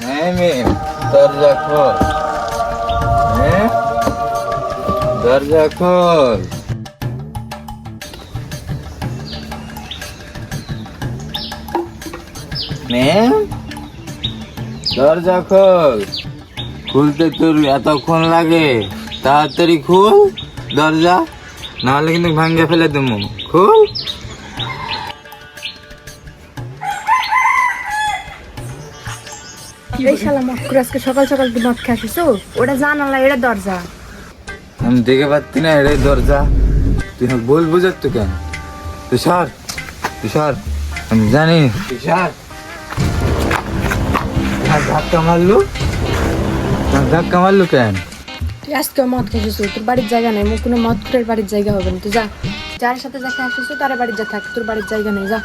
হ্যাঁ মেম দরজা খোল হ্যাঁ? দরজা খোল ম্যাম দরজা খোল খুলতে তোর এতক্ষণ লাগে। তাড়াতাড়ি খুল দরজা। নাহলে কিন্তু ভাঙ্গে ফেলে দেবো। খুল এই শালা মক্কুর আজকে সকাল সকাল তুই মদ খেয়ে আসিস ওটা জানালা এটা দরজা। আমি দেখে পাচ্ছি না এটাই দরজা। তুই আমাকে বল বুঝার তো কেন? তুষার তুষার আমি জানি। তুষার আর ধাক্কা মারলু? ধাক্কা মারলু কেন? তুই আজকে মদ খেয়ে আসিস তোর বাড়ির জায়গা নেই, মুখ কোনো মদ খেয়ে বাড়ির জায়গা হবে না। তুই যা, যার সাথে যা আসিস, তার বাড়ির যা থাক, তোর বাড়ির জায়গা নেই, যা।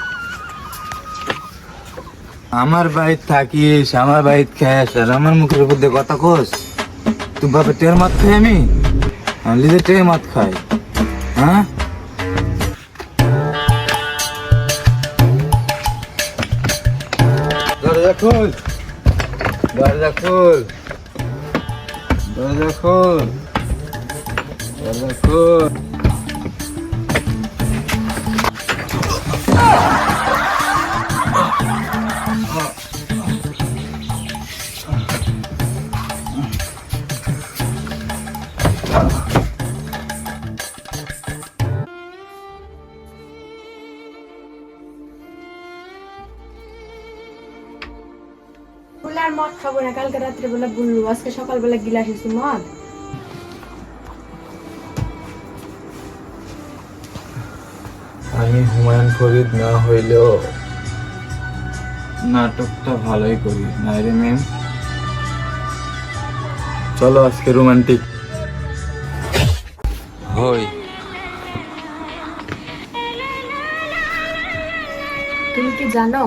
আমার বাড়িতে থাকিস, আমার বাড়িতে খাস, আর আমার মুখের উপর দিয়ে কথা কোস। তুই বাপে টের মাত খাই আমি? লিজে টের মাত খাই হ্যাঁ? দরজা খোল দরজা খোল। দরজা খোল দরজা খোল বলে আর মদ খাব না কালকে রাত্রে বেলা বললু আজকে সকালবেলা গিলা আসিস মদ। আমি হুমায়ুন ফরিদ না হইলেও নাটকটা ভালোই করি না রে ম্যাম চলো আজকে রোমান্টিক। হই। তুমি কি জানো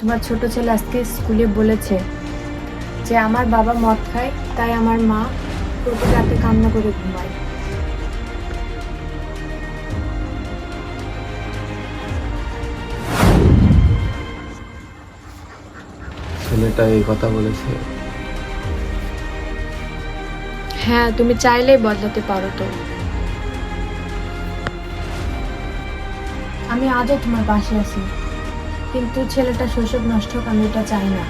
তোমার ছোট ছেলে আজকে স্কুলে বলেছে যে আমার বাবা মদ খায় তাই আমার মা প্রতি রাতে কান্না করে ঘুমায়। ছেলেটা এই কথা বলেছে। হ্যাঁ তুমি চাইলেই বদলাতে পারো তো। আমি আজও তোমার পাশে আছি। কিন্তু ছেলেটা শৈশব নষ্ট হোক, আমি এটা চাই না।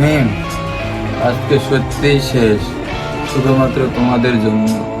ম্যাম, আজকে সত্যিই শেষ, শুধুমাত্র তোমাদের জন্য।